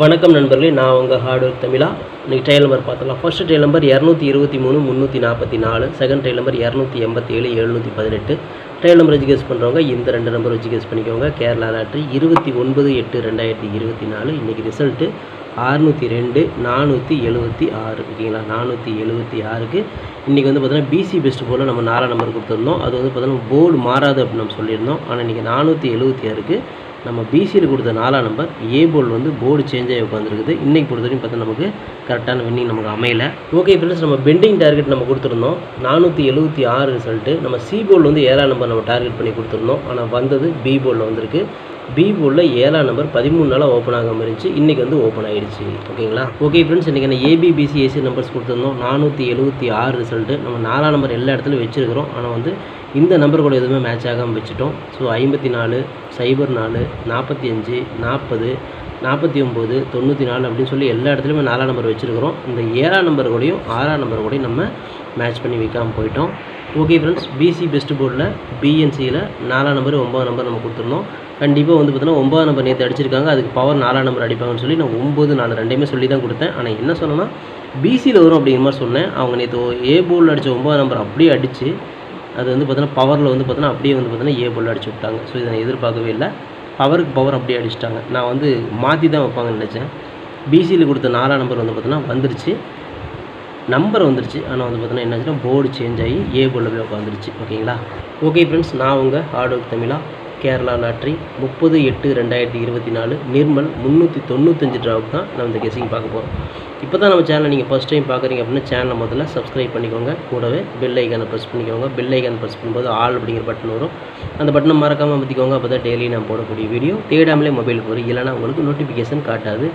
வணக்கம் நண்பர்களே நான் உங்கள் ஹார்ட் ஒர்க் தமிழா. இன்றைக்கி ட்ரையல் நம்பர் பார்த்தலாம் ஃபஸ்ட்டு ட்ரையல் நம்பர் இரநூத்தி இருபத்தி மூணு முந்நூற்றி நாற்பத்தி நாலு. செகண்ட் ட்ரையல் நம்பர் இரநூத்தி எண்பத்தி ஏழு எழுநூற்றி பதினெட்டு. ட்ரையல் நம்பர் வச்சு பண்ணுறவங்க இந்த ரெண்டு நம்பர் வச்சு பண்ணிக்கோங்க. கேரளா லாட்ரி இருபத்தி ஒன்பது எட்டு ரெண்டாயிரத்தி இருபத்தி நாலு. இன்றைக்கி ரிசல்ட்டு அறுநூற்றி ரெண்டு நானூற்றி எழுபத்தி ஆறு. ஓகேங்களா? நானூற்றி எழுபத்தி ஆறுக்கு. இன்றைக்கி வந்து பார்த்தீங்கன்னா பிசி பெஸ்ட் போல் நம்ம நாலாம் நம்பர் கொடுத்துருந்தோம். அது வந்து பார்த்தீங்கன்னா போர்டு மாறாது அப்படின்னு நம்ம சொல்லியிருந்தோம். ஆனால் இன்றைக்கி நானூற்றி எழுபத்தி ஆறுக்கு நம்ம பிசியில் கொடுத்த நாலாம் நம்பர் ஏ போல் வந்து போர்டு சேஞ்ச் ஆகி உட்காந்துருக்குது இன்றைக்கி பொறுத்த வரைக்கும் பார்த்தா நமக்கு கரெக்டான வின்னிங் நமக்கு அமையல. ஓகே ஃப்ரெண்ட்ஸ் நம்ம பெண்டிங் டார்கெட் நம்ம கொடுத்துருந்தோம். நானூற்றி எழுபத்தி ஆறு ரிசல்ட்டு நம்ம சி போல் வந்து ஏழாம் நம்பர் நம்ம டார்கெட் பண்ணி கொடுத்துருந்தோம். ஆனால் வந்தது பி போலில் வந்திருக்கு. பி போர்டில் ஏழாம் நம்பர் பதிமூணு நாளாக ஓப்பன் ஆகாமல் இருந்துச்சு. இன்றைக்கி வந்து ஓப்பன் ஆகிடுச்சு ஓகேங்களா? ஓகே ஃப்ரெண்ட்ஸ் இன்றைக்கி நான் ஏபிபிசி ஏசி நம்பர்ஸ் கொடுத்துருந்தோம். நானூற்றி எழுபத்தி ஆறு ரிசல்ட்டு நம்ம நாலாம் நம்பர் எல்லா இடத்துலையும் வச்சுருக்கிறோம். ஆனால் வந்து இந்த நம்பர் கூட எதுவுமே மேட்ச் ஆகாமல் வச்சுட்டோம். ஸோ ஐம்பத்தி நாலு சைபர் நாலு நாற்பத்தி அஞ்சு நாற்பது நாற்பத்தி ஒம்பது தொண்ணூற்றி நாலு அப்படின்னு சொல்லி எல்லா இடத்துலையுமே நாலாம் நம்பர் வச்சுருக்கிறோம். இந்த ஏழாம் நம்பர் கூடயும் ஆறாம் நம்பர் கூடயும் நம்ம மேட்ச் பண்ணி வைக்காமல் போயிட்டோம். ஓகே ஃப்ரெண்ட்ஸ் பிசி பெஸ்ட் போர்டில் பிஎன்சியில் நாலாம் நம்பர் ஒம்பது நம்பர் நம்ம கொடுத்துருந்தோம் கண்டிப்பாக வந்து பார்த்தீங்கன்னா ஒம்பது நம்பர் நேற்று அடிச்சிருக்காங்க. அதுக்கு பவர் நாலாம் நம்பர் அடிப்பாங்கன்னு சொல்லி நான் ஒம்பது நாலு ரெண்டையுமே சொல்லி தான் கொடுத்தேன். ஆனால் என்ன சொன்னேன்னா பிசியில் வரும் அப்படிங்கிற மாதிரி சொன்னேன். அவங்க நேற்று ஏ போர்டில் அடித்த ஒம்பது நம்பர் அப்படியே அடித்து அது வந்து பார்த்தீங்கன்னா பவரில் வந்து பார்த்தீங்கன்னா அப்படியே வந்து பார்த்தீங்கன்னா ஏ போர்டில் அடிச்சு விட்டாங்க. ஸோ இதை நான் எதிர்பார்க்கவே இல்லை. பவருக்கு பவர் அப்படியே அடிச்சிட்டாங்க. நான் வந்து மாற்றி தான் வைப்பாங்கன்னு நினச்சேன். பிசியில் கொடுத்த நாலாம் நம்பர் வந்து பார்த்தீங்கன்னா வந்துருச்சு. நம்பர் வந்துருச்சு. ஆனால் வந்து பார்த்தீங்கன்னா என்னாச்சுன்னா போர்டு சேஞ்ச் ஆகி ஏ போல் போய் உட்காந்துருச்சு ஓகேங்களா? ஓகே ஃப்ரெண்ட்ஸ் நான் உங்கள் ஹார்ட் தமிழா கேரளா லாட்ரி முப்பது எட்டு ரெண்டாயிரத்தி இருபத்தி நாலு நிர்மல் முந்நூற்றி தொண்ணூத்தஞ்சு ட்ராவுக்கு தான் நம்ம இந்த கெஸிங் பார்க்க போகிறோம் இப்போ தான் நம்ம சேனலை நீங்கள் ஃபஸ்ட் டைம் பார்க்குறீங்க அப்படின்னா சேனலை முதல்ல சப்ஸ்கிரைப் பண்ணிக்கோங்க. கூடவே பெல் ஐக்கானை ப்ரெஸ் பண்ணிக்கோங்க. பெல் ஐக்கான் ப்ரெஸ் பண்ணும்போது ஆல் அப்படிங்கிற பட்டன் வரும். அந்த பட்டனை மறக்காமல் பற்றிக்கோங்க அப்போ தான் டெய்லி நான் போடக்கூடிய வீடியோ தேடாமலே மொபைலுக்கு வரும். இல்லைனா உங்களுக்கு நோட்டிஃபிகேஷன் காட்டாது.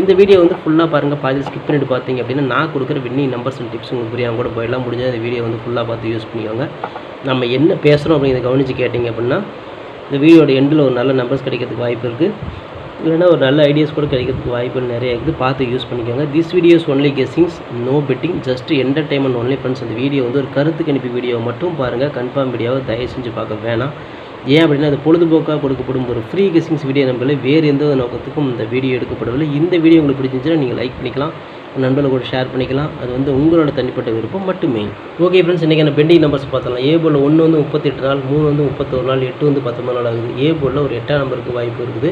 இந்த வீடியோ வந்து ஃபுல்லாக பாருங்கள் பாதி ஸ்கிப் பண்ணிட்டு பார்த்தீங்க அப்படின்னா நான் கொடுக்குற வின்னிங் நம்பர்ஸ் அண்ட் டிப்ஸ் உங்களுக்கு புரியாமல் கூட போயிடலாம். முடிஞ்சால் இந்த வீடியோ வந்து ஃபுல்லாக பார்த்து யூஸ் பண்ணிக்கோங்க. நம்ம என்ன பேசுகிறோம் அப்படிங்கிறத கவனித்து கேட்டிங்க அப்படின்னா இந்த வீடியோட எண்டில் ஒரு நல்ல நம்பர்ஸ் கிடைக்கிறதுக்கு வாய்ப்பு இருக்குது இல்லைனா ஒரு நல்ல ஐடியாஸ் கூட கிடைக்கிறதுக்கு வாய்ப்புகள் நிறைய இருக்குது. பார்த்து யூஸ் பண்ணிக்கோங்க. This videos only guessings no betting just entertainment only friends அந்த வீடியோ வந்து ஒரு கருத்து கணிப்பு வீடியோ மட்டும் பாருங்கள் கன்ஃபார்ம் வீடியோவை தயவு செஞ்சு பார்க்க வேணாம். ஏன் அப்படின்னா அது பொழுதுபோக்காக கொடுக்கப்படும் ஒரு ஃப்ரீ கெஸ்டிங்ஸ் வீடியோ நம்மளே வேறு எந்த நோக்கத்துக்கும் இந்த வீடியோ எடுக்கப்படவில்லை. இந்த வீடியோ உங்களுக்கு பிடிச்சிருந்துச்சுன்னா நீங்கள் லைக் பண்ணிக்கலாம். நண்பர்கள் கூட ஷேர் பண்ணிக்கலாம். அது வந்து உங்களோட தனிப்பட்ட விருப்பம் மட்டுமே. ஓகே ஃப்ரெண்ட்ஸ் இன்றைக்கி என்ன பெண்டிங் நம்பர்ஸ் பார்த்தலாம் ஏ போல் ஒன்று வந்து முப்பத்தெட்டு நாள் மூணு வந்து முப்பத்தொரு நாள் எட்டு வந்து பத்தொம்பது நாள் ஆகுது. ஏ போலில் ஒரு எட்டாம் நம்பருக்கு வாய்ப்பு இருக்குது.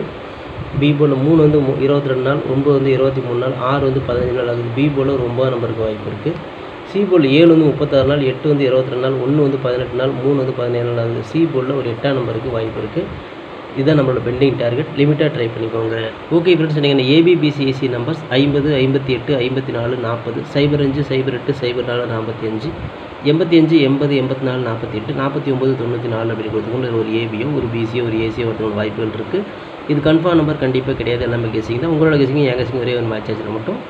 பி போல் மூணு வந்து இருபத்தி ரெண்டு நாள் ஒன்பது வந்து இருபத்தி மூணு நாள் ஆறு வந்து பதினஞ்சு நாள் ஆகுது. பி போல் ஒரு ஒம்பது நம்பருக்கு வாய்ப்பு இருக்குது சி போலில் ஏழு வந்து முப்பத்தாறு நாள் எட்டு வந்து இருபத்தி ரெண்டு நாள் ஒன்று வந்து பதினெட்டு நாள் மூணு வந்து பதினேழு நாள். ஆகுது சி போலில் ஒரு எட்டாம் நம்பருக்கு வாய்ப்பு இருக்குது இதுதான் நம்மளோட பெண்டிங் டார்கெட் லிமிட்டாக ட்ரை பண்ணிக்கோங்க. ஓகே ஃப்ரெண்ட்ஸ் நீங்கள் A B B C A C numbers ஐம்பது ஐம்பத்தி எட்டு ஐம்பத்தி நாலு நாற்பது. சைபர் அஞ்சு சைபர் எட்டு சைபர் நாலு நாற்பத்தி அஞ்சு. எண்பத்தி அஞ்சு எண்பது எண்பத்தி நாலு நாற்பத்தி எட்டு. நாற்பத்தி ஒம்பது தொண்ணூற்றி நாலு அப்படி கொடுத்துக்கோங்க. ஒரு ஏபியோ ஒரு பிசியோ ஒரு ஏசியோ ஒருத்தவங்க வாய்ப்புகள் இருக்குது இது கன்ஃபார்ம் நம்பர் கண்டிப்பாக கிடையாது. எல்லாமே கேசிங்க தான். உங்களோட கேசிங்க என் கேசிங்க ஒரே ஒரு மேட்ச் ஆச்சுன்னா மட்டும்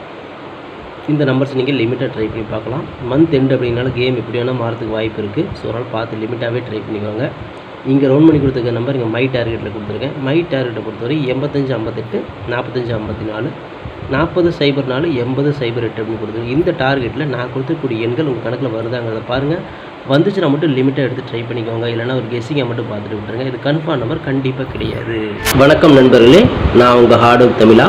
இந்த நம்பர்ஸ் நீங்கள் லிமிட்டாக ட்ரை பண்ணி பார்க்கலாம். மந்த் எண்டு அப்படின்னால கேம் எப்படி வேணால் மாறதுக்கு வாய்ப்பு இருக்குது ஸோ அதனால் பார்த்து லிமிட்டாகவே ட்ரை பண்ணிக்கோங்க. இங்கே ரவுண்ட் பண்ணி கொடுத்துருக்க நம்பர் இங்கே மை டார்கெட்டில் கொடுத்துருக்கேன். மை டார்கெட்டை பொறுத்தவரை எண்பத்தஞ்சு ஐம்பத்தெட்டு நாற்பத்தஞ்சு ஐம்பத்தி நாலு நாற்பது சைபர் நாலு எண்பது சைபர் எட்டு அப்படின்னு கொடுத்துருக்கு இந்த டார்கெட்டில் நான் கொடுத்துக்கூடிய எண்கள் உங்கள் கணக்கில் வருதாங்கிறத பாருங்கள் வந்துச்சுன்னா மட்டும் லிமிட்டாக எடுத்து ட்ரை பண்ணிக்கோங்க. இல்லைனா ஒரு கெஸ்ஸிங்கை மட்டும் பார்த்துட்டு விட்டுருங்க. இது கன்ஃபார்ம் நம்பர் கண்டிப்பாக கிடையாது. வணக்கம் நண்பர்களே. நான் உங்கள் ஹார்டு தமிழா.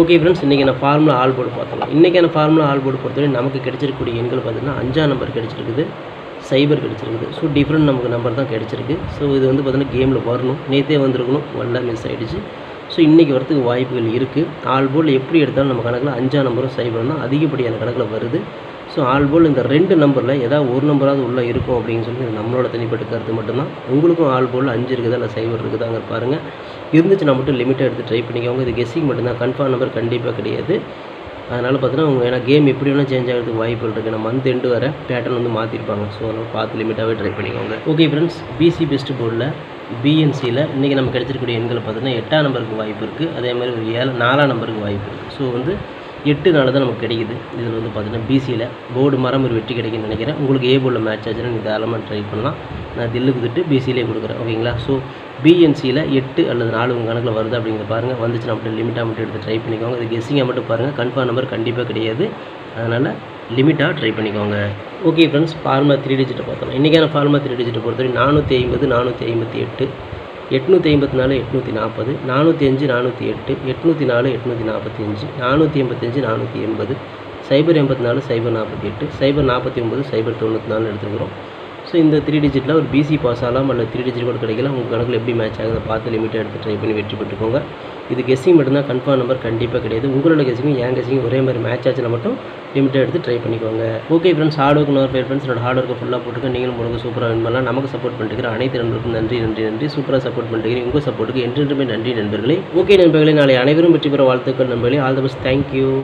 ஓகே ஃப்ரெண்ட்ஸ் இன்றைக்கி நான் ஃபார்முலா ஆல் போர்டு பார்த்தோம் இன்றைக்கான ஃபார்முலா ஆல் போர்டு பொறுத்தவரை நமக்கு கிடைச்சிருக்கக்கூடிய எண்கள் பார்த்தீங்கன்னா அஞ்சாம் நம்பர் கிடைச்சிருக்குது சைபர் கிடச்சிருக்குது. ஸோ டிஃப்ரெண்ட் நமக்கு நம்பர் தான் கிடைச்சிருக்கு. ஸோ இது வந்து பார்த்தீங்கன்னா கேமில் வரணும். நேற்றே வந்திருக்கணும். ஒன்றா மிஸ் ஆகிடுச்சு ஸோ இன்றைக்கி வரத்துக்கு வாய்ப்புகள் இருக்குது ஆல் போர்டில் எப்படி எடுத்தாலும் நம்ம கணக்கில் அஞ்சாம் நம்பரும் சைபரும் தான் அதிகப்படியான கணக்கில் வருது. ஸோ ஆல் போல் இந்த ரெண்டு நம்பரில் ஏதாவது ஒரு நம்பராவது உள்ளே இருக்கும் அப்படின்னு சொல்லி நம்மளோட தனிப்பட்ட கருத்து மட்டும்தான். உங்களுக்கும் ஆல் போல் அஞ்சு இருக்குதா இல்லை சைபர் இருக்குதாங்க பாருங்கள் இருந்துச்சுன்னா மட்டும் லிமிட்டாக எடுத்து ட்ரை பண்ணிக்கோங்க. இது கெஸ்ஸிங் மட்டும்தான். கன்ஃபார்ம் நம்பர் கண்டிப்பாக கிடையாது. அதனால் பார்த்தீங்கன்னா உங்கள் ஏன்னா கேம் எப்படி வேணால் சேஞ்ச் ஆகிறதுக்கு வாய்ப்புகள் இருக்குது நம்ம மந்த் எண்டு வர பேட்டர்ன் வந்து மாற்றிருப்பாங்க ஸோ அதனால் பார்த்து லிமிட்டாகவே ட்ரை பண்ணிக்கோங்க. Okay friends B C best போர்டில் பிஎன்சியில் இன்றைக்கி நம்ம கிடச்சிருக்கூடிய எண்களை பார்த்தீங்கன்னா எட்டாம் நம்பருக்கு வாய்ப்பு இருக்குது அதே மாதிரி ஒரு ஏழு நாலாம் நம்பருக்கு வாய்ப்பு இருக்குது ஸோ வந்து எட்டு நாள் தான் நமக்கு கிடைக்குது. இதில் வந்து பார்த்தீங்கன்னா பிசியில் போர்டு மரம் ஒரு வெற்றி கிடைக்குன்னு நினைக்கிறேன். உங்களுக்கு ஏ போர்டில் மேட்ச் ஆச்சுன்னா நீங்கள் தாராளமாக ட்ரை பண்ணலாம். நான் தில்லு குத்துட்டு பிசியிலே கொடுக்குறேன். ஓகேங்களா? ஸோ பிஎன்சியில் எட்டு அல்லது நாலு உங்கள் கணக்கில் வருது அப்படிங்கிறத பாருங்கள் வந்துச்சுன்னா மட்டும் லிமிட்டாக மட்டும் எடுத்து ட்ரை பண்ணிக்கோங்க. இது கெஸ்ஸிங்காக மட்டும் பாருங்கள் கன்ஃபார்ம் நம்பர் கண்டிப்பாக கிடையாது. அதனால் லிமிட்டாக ட்ரை பண்ணிக்கோங்க. ஓகே ஃப்ரெண்ட்ஸ் ஃபார்மா த்ரீ டிஜிட்டை பார்த்தோம். இன்றைக்கான ஃபார்மா த்ரீ டிஜிட்டை பொறுத்தவரை நானூற்றி ஐம்பது நானூற்றி ஐம்பத்தி எட்டு எட்நூற்றி ஐம்பத்தி நாலு எட்நூற்றி நாற்பது நானூற்றி அஞ்சு நானூற்றி எட்டு எட்நூற்றி நாலு எட்நூற்றி நாற்பத்தி அஞ்சு நானூற்றி எண்பத்தஞ்சு நானூற்றி எண்பது சைபர் எண்பத்தி நாலு சைபர் நாற்பத்தி எட்டு சைபர் நாற்பத்தி ஒம்பது சைபர் தொண்ணூற்றி நாலு எடுத்துக்கிறோம் ஸோ இந்த த்ரீ டிஜிட்டில் ஒரு பிசி பாஸ் ஆகலாம் அல்ல த்ரீ டிஜிட் கூட கிடைக்கல. உங்கள் கணக்கில் எப்படி மேட்ச் ஆகுது பார்த்து லிமிட்டாக எடுத்து ட்ரை பண்ணி வெற்றி பெற்றுக்கோங்க. இது கெஸ்ஸிங் மட்டும்தான் கன்ஃபார்ம் நம்பர் கண்டிப்பாக கிடையாது. உங்களோட கெஸ்ஸிங்கும் என் கெஸ்ஸிங்கும் ஒரே மாதிரி மேட்ச் ஆச்சுன்னா மட்டும் லிமிட்டாக எடுத்து ட்ரை பண்ணிக்கோங்க. Okay friends hard work nor fair friends என்னோட ஹார்ட் ஒர்க்கை ஃபுல்லாக போட்டுக்கோங்க நீங்களும் உங்களுக்கு சூப்பராக வின் பண்ணலாம். நமக்கு சப்போர்ட் பண்ணிட்டு அனைத்து நண்பர்களுக்கும் நன்றி நன்றி நன்றி. சூப்பராக சப்போர்ட் பண்ணிட்டு உங்கள் சப்போர்ட்டுக்கு என்றென்றுமே நன்றி நண்பர்களே. ஓகே நண்பர்களே நாளை அனைவரும் வெற்றி பெற வாழ்த்துக்கள் நண்பர்களே. All the best thank you